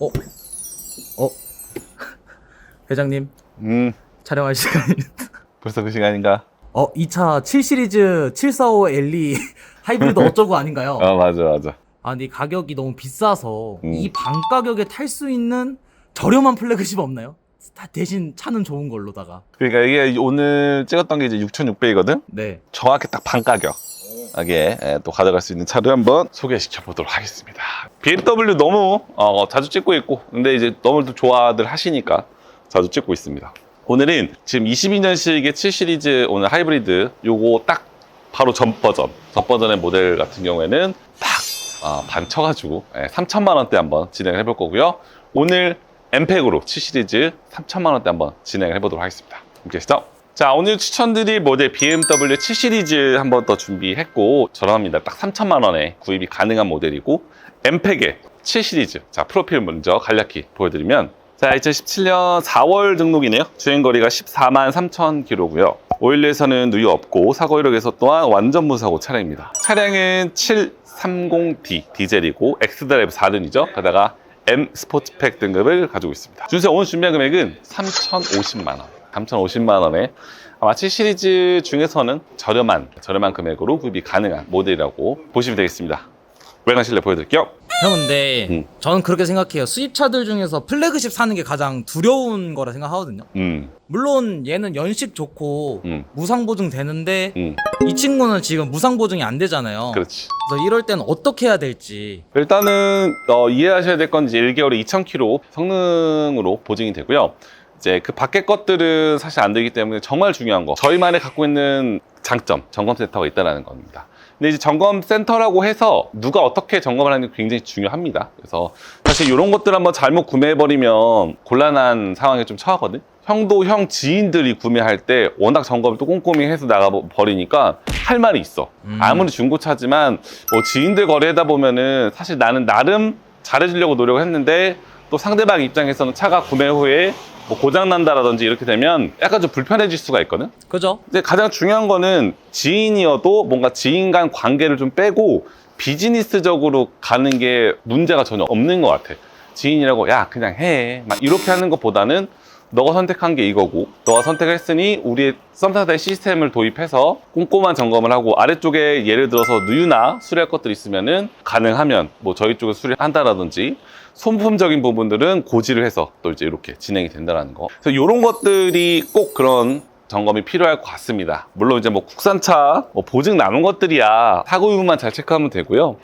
어? 어? 회장님 음, 촬영할 시간이 벌써 그 시간인가? 어? 2차 7 시리즈 745 LE 하이브리드 어쩌고 아닌가요? 어, 맞아, 맞아. 아 근데 이 가격이 너무 비싸서 음. 이 반 가격에 탈 수 있는 저렴한 플래그십 없나요? 다 대신 차는 좋은 걸로다가 그러니까 이게 오늘 찍었던 게 이제 6,600이거든? 네 정확히 딱 반 가격 하게 예, 또 가져갈 수 있는 차를 한번 소개시켜 보도록 하겠습니다. BMW 너무 어, 자주 찍고 있고, 근데 이제 너무 또 좋아들 하시니까 자주 찍고 있습니다. 오늘은 지금 22년식의 7 시리즈 오늘 하이브리드 요거 딱 바로 전 버전, 전 버전의 모델 같은 경우에는 딱 어, 반 쳐가지고 예, 3천만 원대 한번 진행을 해볼 거고요. 오늘 엠팩으로 7 시리즈 3천만 원대 한번 진행을 해보도록 하겠습니다. 함께 하시죠. 자, 오늘 추천드릴 모델 BMW 7 시리즈 한 번 더 준비했고 저렴합니다. 딱 3천만 원에 구입이 가능한 모델이고 엠팩의 7 시리즈. 자, 프로필 먼저 간략히 보여드리면 자, 2017년 4월 등록이네요. 주행거리가 14만 3천 킬로고요. 오일에서는 누유 없고 사고 이력에서 또한 완전 무사고 차량입니다. 차량은 730D 디젤이고 엑스드라이브 4륜이죠. 게다가 M 스포츠팩 등급을 가지고 있습니다. 준세 오늘 준비한 금액은 3,050만 원. 3,050만 원에 7 시리즈 중에서는 저렴한 저렴한 금액으로 구입이 가능한 모델이라고 보시면 되겠습니다. 외관 실내 보여드릴게요. 형 근데 음. 저는 그렇게 생각해요 수입차들 중에서 플래그십 사는 게 가장 두려운 거라 생각하거든요 음, 물론 얘는 연식 좋고 음. 무상 보증 되는데 음, 이 친구는 지금 무상 보증이 안 되잖아요 그렇지. 그래서 이럴 때는 어떻게 해야 될지 일단은 어, 이해하셔야 될건 이제 1개월에 2,000km 성능으로 보증이 되고요. 이제 그 밖의 것들은 사실 안 되기 때문에 정말 중요한 거 저희만의 갖고 있는 장점 점검 센터가 있다는 겁니다. 근데 이제 점검 센터라고 해서 누가 어떻게 점검을 하는 게 굉장히 중요합니다. 그래서 사실 이런 것들 한번 잘못 구매해버리면 곤란한 상황에 좀 처하거든. 형도 형 지인들이 구매할 때 워낙 점검을 또 꼼꼼히 해서 나가버리니까 할 말이 있어. 음. 아무리 중고차지만 뭐 지인들 거래하다 보면은 사실 나는 나름 잘해주려고 노력을 했는데 또 상대방 입장에서는 차가 구매 후에 뭐 고장 난다라든지 이렇게 되면 약간 좀 불편해질 수가 있거든. 그죠? 근데 가장 중요한 거는 지인이어도 뭔가 지인 간 관계를 좀 빼고 비즈니스적으로 가는 게 문제가 전혀 없는 것 같아. 지인이라고 야 그냥 해. 막 이렇게 하는 것보다는 너가 선택한 게 이거고 너가 선택했으니 우리의 썸타다의 시스템을 도입해서 꼼꼼한 점검을 하고 아래쪽에 예를 들어서 누유나 수리할 것들이 있으면은 가능하면 뭐 저희 쪽에 수리한다라든지 손품적인 부분들은 고지를 해서 또 이제 이렇게 진행이 된다는 거. 그래서 이런 것들이 꼭 그런 점검이 필요할 것 같습니다. 물론 이제 뭐 국산차 뭐 보증 남은 것들이야 사고 유무만 잘 체크하면 되고요.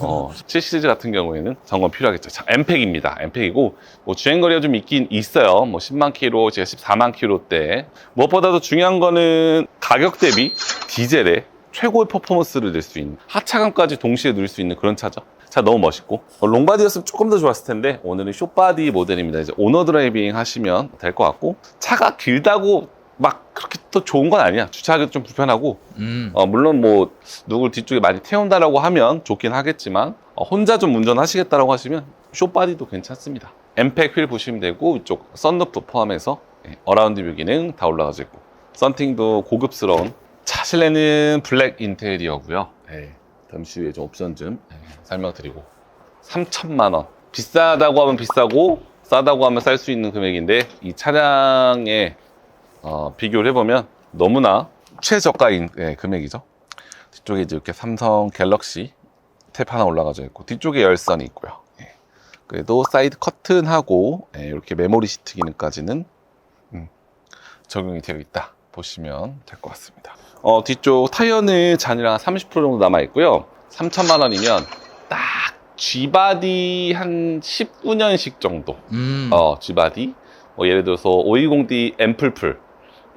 어, 7 시리즈 같은 경우에는 점검 필요하겠죠. 자, 엠팩입니다. 엠팩이고 뭐 주행 거리가 좀 있긴 있어요. 뭐 10만 킬로, 제가 14만 킬로대. 무엇보다도 중요한 거는 가격 대비 디젤에 최고의 퍼포먼스를 낼 수 있는 하차감까지 동시에 누릴 수 있는 그런 차죠. 차 너무 멋있고 어, 롱바디였으면 조금 더 좋았을 텐데 오늘은 숏바디 모델입니다. 이제 오너 드라이빙 하시면 될 것 같고 차가 길다고 막 그렇게 또 좋은 건 아니야. 주차하기도 좀 불편하고 음. 어, 물론 뭐 누굴 뒤쪽에 많이 태운다라고 하면 좋긴 하겠지만 어, 혼자 좀 운전하시겠다라고 하시면 숏바디도 괜찮습니다. 엠팩 휠 보시면 되고 이쪽 썬루프 포함해서 예, 어라운드 뷰 기능 다 올라가져 있고 썬팅도 고급스러운 차 실내는 블랙 인테리어고요. 예, 잠시 후에 좀 옵션 좀 예, 설명드리고 3천만 원 비싸다고 하면 비싸고 싸다고 하면 쌀 수 있는 금액인데 이 차량의 어, 비교를 해보면 너무나 최저가인 예, 금액이죠. 뒤쪽에 이제 이렇게 삼성 갤럭시 탭 하나 올라가져 있고 뒤쪽에 열선이 있고요. 예. 그래도 사이드 커튼하고 예, 이렇게 메모리 시트 기능까지는 음, 적용이 되어 있다 보시면 될 것 같습니다. 어, 뒤쪽 타이어는 잔이랑 30% 정도 남아 있고요. 3천만 원이면 딱 G바디 한 19년식 정도 음. 어, G바디. 뭐 예를 들어서 520D 앰플풀.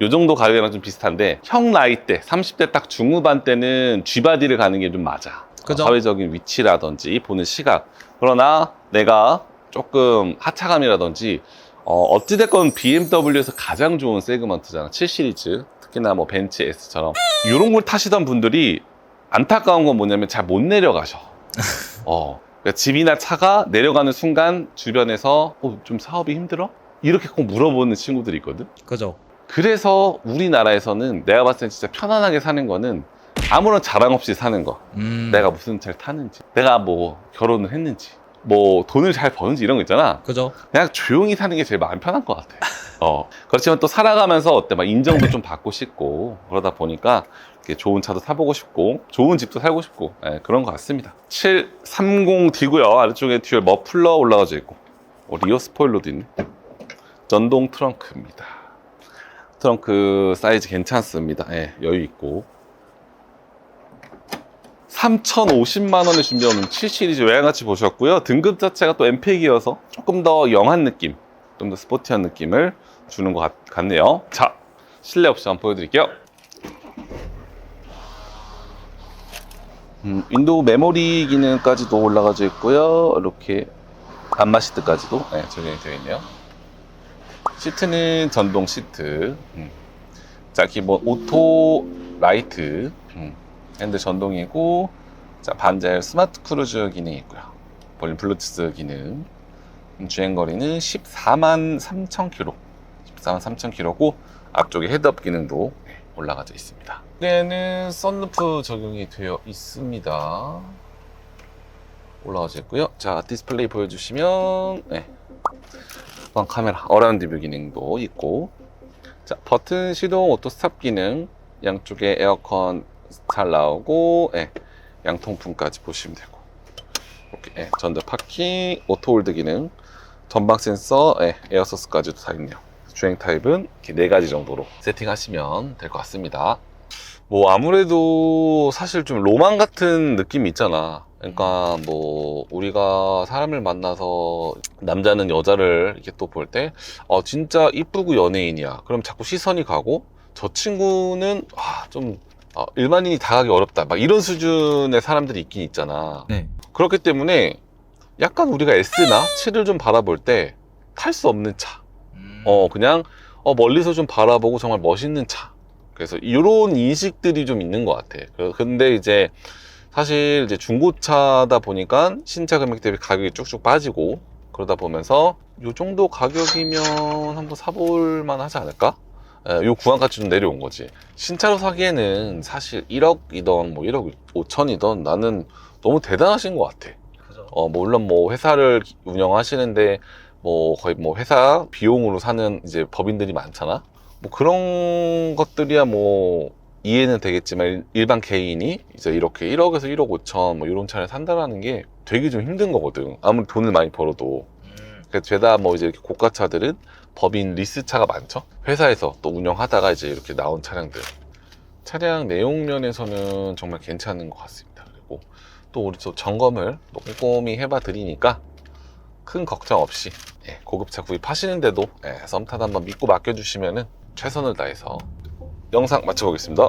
요 정도 가격이랑 좀 비슷한데, 형 나이 때, 30대 딱 중후반 때는 G바디를 가는 게 좀 맞아. 그죠? 어, 사회적인 위치라든지, 보는 시각. 그러나 내가 조금 하차감이라든지, 어, 어찌됐건 BMW에서 가장 좋은 세그먼트잖아. 7 시리즈. 특히나 뭐 벤츠 S처럼. 이런 걸 타시던 분들이 안타까운 건 뭐냐면 잘 못 내려가셔. 어. 그러니까 집이나 차가 내려가는 순간 주변에서 어, 좀 사업이 힘들어? 이렇게 꼭 물어보는 친구들이 있거든. 그죠? 그래서 우리나라에서는 내가 봤을 땐 진짜 편안하게 사는 거는 아무런 자랑 없이 사는 거. 음. 내가 무슨 차를 타는지, 내가 뭐 결혼을 했는지, 뭐 돈을 잘 버는지 이런 거 있잖아. 그죠? 그냥 조용히 사는 게 제일 마음 편한 것 같아. 어. 그렇지만 또 살아가면서 어때 막 인정도 좀 받고 싶고 그러다 보니까 이렇게 좋은 차도 타보고 싶고 좋은 집도 살고 싶고 예, 그런 것 같습니다. 730D고요. 아래쪽에 듀얼 머플러 올라가져 있고 어, 리어 스포일러도 있네. 전동 트렁크입니다. 트렁크 사이즈 괜찮습니다. 예, 여유 있고 3,050만 원에 준비하는 7 시리즈 외양같이 보셨고요. 등급 자체가 또 엠팩이어서 조금 더 영한 느낌, 좀 더 스포티한 느낌을 주는 것 같, 같네요. 자, 실내 옵션 보여드릴게요. 음, 윈도우 메모리 기능까지도 올라가져 있고요. 이렇게 안마 시트까지도 네, 적용이 되어 있네요. 시트는 전동 시트. 음. 자, 기본 오토 라이트. 음. 핸드 전동이고, 자, 반자율 스마트 크루즈 기능이 있고요. 볼륨 블루투스 기능. 음, 주행거리는 14만 3천 킬로. 14만 3천 킬로고, 앞쪽에 헤드업 기능도 네, 올라가져 있습니다. 얘는 썬루프 적용이 되어 있습니다. 올라가져 있고요. 자, 디스플레이 보여주시면, 네. 후방 카메라, 어라운드 뷰 기능도 있고, 자, 버튼 시동 오토 스탑 기능, 양쪽에 에어컨 잘 나오고, 예, 양통풍까지 보시면 되고, 이렇게 예, 전자 파킹, 오토 홀드 기능, 전방 센서, 예, 에어소스까지도 다 있네요. 주행 타입은 이렇게 네 가지 정도로 세팅하시면 될 것 같습니다. 뭐 아무래도 사실 좀 로망 같은 느낌이 있잖아. 그러니까 뭐 우리가 사람을 만나서 남자는 여자를 이렇게 또 볼 때 어, 진짜 이쁘고 연예인이야. 그럼 자꾸 시선이 가고 저 친구는 아, 좀 어, 일반인이 다가기 어렵다. 막 이런 수준의 사람들이 있긴 있잖아. 네. 그렇기 때문에 약간 우리가 S나 7을 좀 바라볼 때 탈 수 없는 차. 어, 그냥 어, 멀리서 좀 바라보고 정말 멋있는 차. 그래서 이런 인식들이 좀 있는 것 같아. 그- 근데 이제 사실 이제 중고차다 보니까 신차 금액 대비 가격이 쭉쭉 빠지고 그러다 보면서 요 정도 가격이면 한번 사볼 만 하지 않을까? 예, 요 구간까지 좀 내려온 거지. 신차로 사기에는 사실 1억이던 뭐 1억 5천이던 나는 너무 대단하신 것 같아. 그죠. 어, 물론 뭐 회사를 운영하시는데 뭐 거의 뭐 회사 비용으로 사는 이제 법인들이 많잖아. 뭐 그런 것들이야 뭐 이해는 되겠지만 일- 일반 개인이 이제 이렇게 1억에서 1억 5천 뭐 이런 차를 산다라는 게 되게 좀 힘든 거거든. 아무리 돈을 많이 벌어도. 음. 그래서 죄다 뭐 이제 이렇게 고가 차들은 법인 리스 차가 많죠. 회사에서 또 운영하다가 이제 이렇게 나온 차량들. 차량 내용 면에서는 정말 괜찮은 것 같습니다. 그리고 또 우리 또 점검을 또 꼼꼼히 해봐 드리니까 큰 걱정 없이 예, 고급차 구입하시는데도 예, 썸타드 한번 믿고 맡겨주시면은 최선을 다해서 영상 마쳐보겠습니다.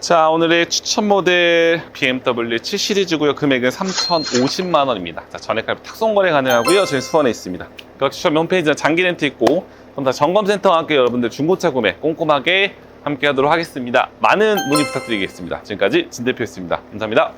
자, 오늘의 추천 모델 BMW 7 시리즈고요. 금액은 3,050만 원입니다. 자, 전액 할부 탁송 거래 가능하고요. 저희 수원에 있습니다. 그 추천 홈페이지에 장기 렌트 있고 그럼 다 점검센터와 함께 여러분들 중고차 구매 꼼꼼하게 함께 하도록 하겠습니다. 많은 문의 부탁드리겠습니다. 지금까지 진 대표였습니다. 감사합니다.